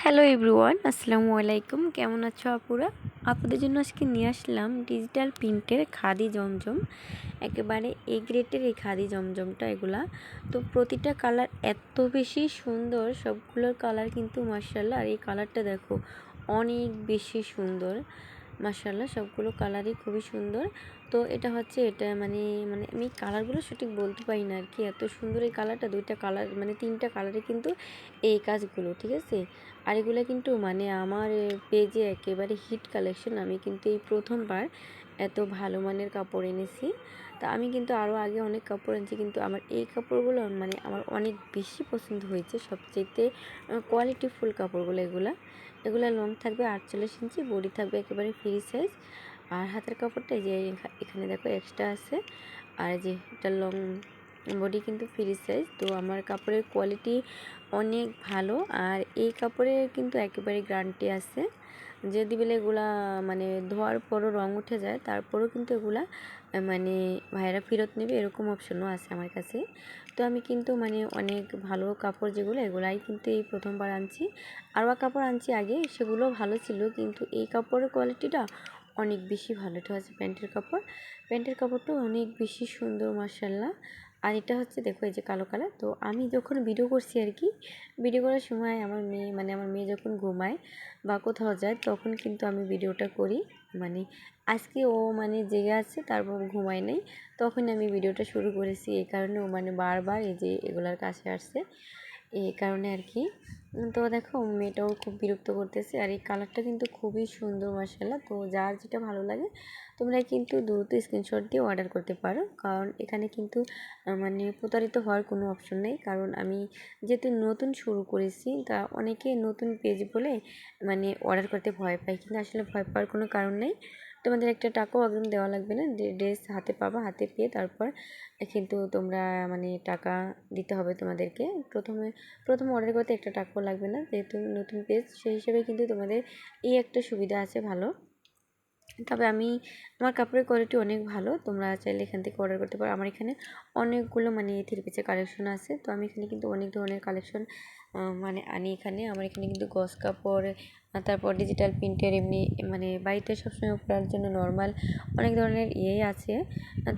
Hello everyone আসসালামু আলাইকুম। কেমন আছো আপুরা? আপুদের জন্য আজকে নিয়ে আসলাম ডিজিটাল প্রিন্টের খাদি জমজম। একেবারে এ গ্রেটের এই খাদি জমজমটা এগুলা। তো প্রতিটা কালার এত বেশি সুন্দর, সবগুলোর কালার কিন্তু মার্শাল্লাহ আর এই কালারটা দেখো, অনেক বেশি সুন্দর। মার্শাল্লাহ সবগুলো কালারই খুবই সুন্দর। তো এটা হচ্ছে এটা মানে মানে আমি কালারগুলো সঠিক বলতে পারি না আর কি এত সুন্দর এই কালারটা দুইটা কালার মানে তিনটা কালারে কিন্তু এই কাজগুলো, ঠিক আছে? আর এগুলো কিন্তু মানে আমার পেজে একেবারে হিট কালেকশন আমি কিন্তু এই প্রথমবার এত ভালো মানের কাপড় এনেছি। তা আমি কিন্তু আরও আগে অনেক কাপড় এনেছি, কিন্তু আমার এই কাপড়গুলো মানে আমার অনেক বেশি পছন্দ হয়েছে। সবচেয়েতে কোয়ালিটিফুল কাপড়গুলো এগুলো। এগুলো লং থাকবে আটচল্লিশ ইঞ্চি, বডি থাকবে একেবারে ফ্রি সাইজ আর হাতের কাপড়টা যে এখানে দেখো এক্সট্রা আছে। আর যে এটা লং বডি কিন্তু ফ্রি সাইজ তো আমার কাপড়ের কোয়ালিটি অনেক ভালো। আর এই কাপড়ের কিন্তু একেবারে গ্যারান্টি আছে। যদি বলে এগুলা মানে ধোয়ার পরও রং উঠে যায়, তারপরও কিন্তু এগুলা মানে ভাইয়েরা ফেরত নেবে, এরকম অপশনও আছে আমার কাছে। তো আমি কিন্তু মানে অনেক ভালো কাপড় যেগুলো, এগুলাই কিন্তু এই প্রথমবার আনছি। আরও কাপড় আনছি আগে, সেগুলো ভালো ছিল, কিন্তু এই কাপড়ের কোয়ালিটিটা অনেক বেশি ভালো। এটা হচ্ছে প্যান্টের কাপড়। প্যান্টের কাপড়টাও অনেক বেশি সুন্দর মার্শাল্লাহ আর এটা হচ্ছে দেখো, এই যে কালো কালার। তো আমি যখন ভিডিও করছি আর কি ভিডিও করার সময় আমার মেয়ে মানে আমার মেয়ে যখন ঘুমায় বা কোথাও যায়, তখন কিন্তু আমি ভিডিওটা করি। মানে আজকে ও মানে জেগে আছে, তারপর ঘুমায় নেই। তখন আমি ভিডিওটা শুরু করেছি। এই কারণে ও মানে বারবার এই যে এগুলার কাছে আসছে। এই কারণে আর কি। তো দেখো, মেয়েটাও খুব বিরক্ত করতেছে আর এই কালারটা কিন্তু খুবই সুন্দর মশালা তো যার যেটা ভালো লাগে, তোমরা কিন্তু দ্রুত স্ক্রিনশট দিয়ে অর্ডার করতে পারো। কারণ এখানে কিন্তু মানে প্রতারিত হওয়ার কোনো অপশন নেই। কারণ আমি যেহেতু নতুন শুরু করেছি, তা অনেকে নতুন পেজ বলে মানে অর্ডার করতে ভয় পায়। কিন্তু আসলে ভয় পাওয়ার কোনো কারণ নেই। তোমাদের একটা টাকাও একদম দেওয়া লাগবে না। ড্রেস হাতে পাবা, হাতে পেয়ে তারপর কিন্তু তোমরা মানে টাকা দিতে হবে তোমাদেরকে। প্রথমে, প্রথম অর্ডার করতে একটা টাকাও লাগবে না। যেহেতু নতুন পেজ সেই হিসেবে কিন্তু তোমাদের এই একটা সুবিধা আছে ভালো। তবে আমি, আমার কাপড়ের কোয়ালিটি অনেক ভালো। তোমরা চাইলে এখান থেকে অর্ডার করতে পারো। আমার এখানে অনেকগুলো মানে থ্রি পিসের কালেকশন আছে। তো আমি এখানে কিন্তু অনেক ধরনের কালেকশন মানে আনি এখানে। আমার এখানে কিন্তু গস কাপড় তারপর ডিজিটাল প্রিন্টের এমনি মানে বাড়িতে সবসময় পরার জন্য নর্মাল অনেক ধরনের ইয়েই আছে।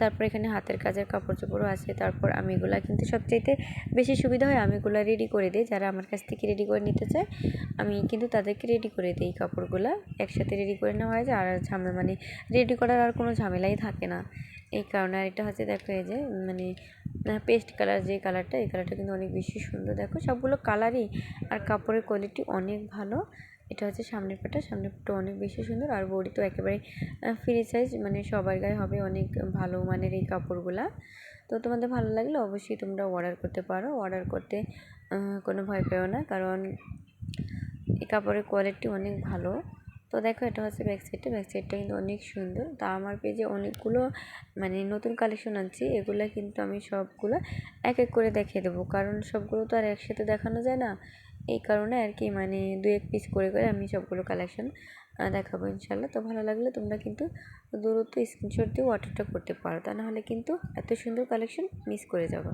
তারপর এখানে হাতের কাজের কাপড় চোপড়ও আছে। তারপর আমি এগুলা কিন্তু সবচাইতে বেশি সুবিধা হয়, আমি এগুলো রেডি করে দিই। যারা আমার কাছ থেকে রেডি করে নিতে চায়, আমি কিন্তু তাদেরকে রেডি করে দিই কাপড়গুলো। একসাথে রেডি করে নেওয়া হয় যে আর ঝামেলা মানে রেডি করার আর কোনো ঝামেলাই থাকে না। এই কারণে আর এটা হচ্ছে দেখো এই যে মানে পেস্ট কালার যে কালারটা এই কালারটা কিন্তু অনেক বেশি সুন্দর। দেখো সবগুলো কালারই আর কাপড়ের কোয়ালিটি অনেক ভালো। এটা হচ্ছে সামনের পাটা সামনের পাটা অনেক বেশি সুন্দর। আর বডি তো একেবারে ফ্রি সাইজ মানে সবার গায়ে হবে অনেক ভালো মানের এই কাপড়গুলা। তো তোমাদের ভালো লাগলে অবশ্যই তোমরা অর্ডার করতে পারো। অর্ডার করতে কোনো ভয় পেও না। কারণ এই কাপড়ের কোয়ালিটি অনেক ভালো। তো দেখো এটা হচ্ছে ব্যাক সাইডটা ব্যাক সাইডটা কিন্তু অনেক সুন্দর। তা আমার পেজে অনেকগুলো মানে নতুন কালেকশন আনছি, এগুলো কিন্তু আমি সবগুলো এক এক করে দেখিয়ে দেবো। কারণ সবগুলো তো আর একসাথে দেখানো যায় না। এই কারণে আর কি মানে দু এক পিস করে করে আমি সবগুলো কালেকশন দেখাবো ইনশাল্লাহ তো ভালো লাগলে তোমরা কিন্তু দূরত্ব স্ক্রিনশট দিয়ে অর্ডারটা করতে পারো। তা নাহলে কিন্তু এত সুন্দর কালেকশন মিস করে যাব।